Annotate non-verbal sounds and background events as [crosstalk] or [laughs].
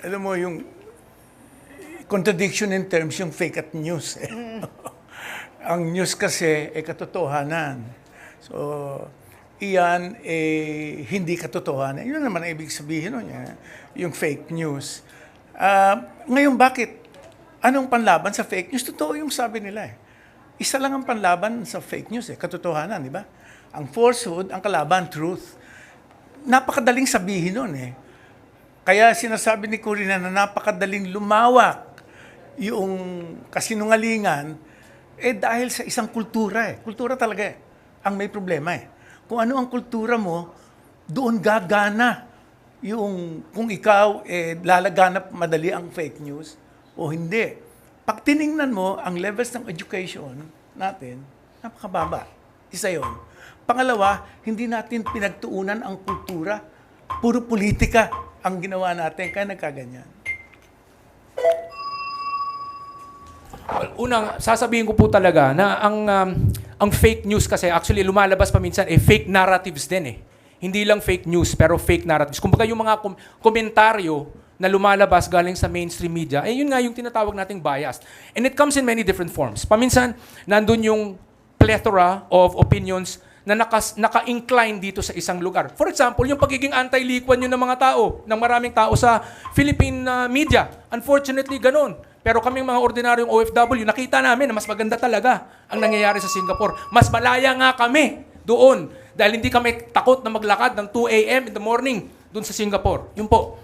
alam mo, yung contradiction in terms yung fake at news. Eh. [laughs] Ang news kasi ay katotohanan. So, iyan eh, hindi katotohanan. Yun naman ang ibig sabihin nun, eh, yung fake news. Ah, ngayon, bakit? Anong panlaban sa fake news? Totoo yung sabi nila eh. Isa lang ang panlaban sa fake news eh, katotohanan, di ba? Ang falsehood, ang kalaban, truth. Napakadaling sabihin nun eh. Kaya sinasabi ni Corina na napakadaling lumawak yung kasinungalingan eh dahil sa isang kultura eh. Kultura talaga eh. Ang may problema eh. Kung ano ang kultura mo, doon gagana yung kung ikaw eh lalaganap madali ang fake news o hindi. Pag tiningnan mo ang levels ng education natin, napakababa. Isa yon. Pangalawa, hindi natin pinagtuunan ang kultura. Puro politika ang ginawa natin, kaya nagkaganyan. Well, unang, sasabihin ko po talaga na ang um, ang fake news kasi actually lumalabas pa minsan eh fake narratives din eh. Hindi lang fake news pero fake narratives. Kumbaga yung mga kom- komentaryo na lumalabas galing sa mainstream media, eh yun nga yung tinatawag nating bias. And it comes in many different forms. Paminsan, nandun yung plethora of opinions na nakas, naka-incline dito sa isang lugar. For example, yung pagiging anti-liquan yun ng mga tao, ng maraming tao sa Philippine uh, media. Unfortunately, ganun. Pero kaming mga ordinaryong OFW, nakita namin na mas maganda talaga ang nangyayari sa Singapore. Mas malaya nga kami doon dahil hindi kami takot na maglakad ng 2 a.m. in the morning doon sa Singapore. Yun po.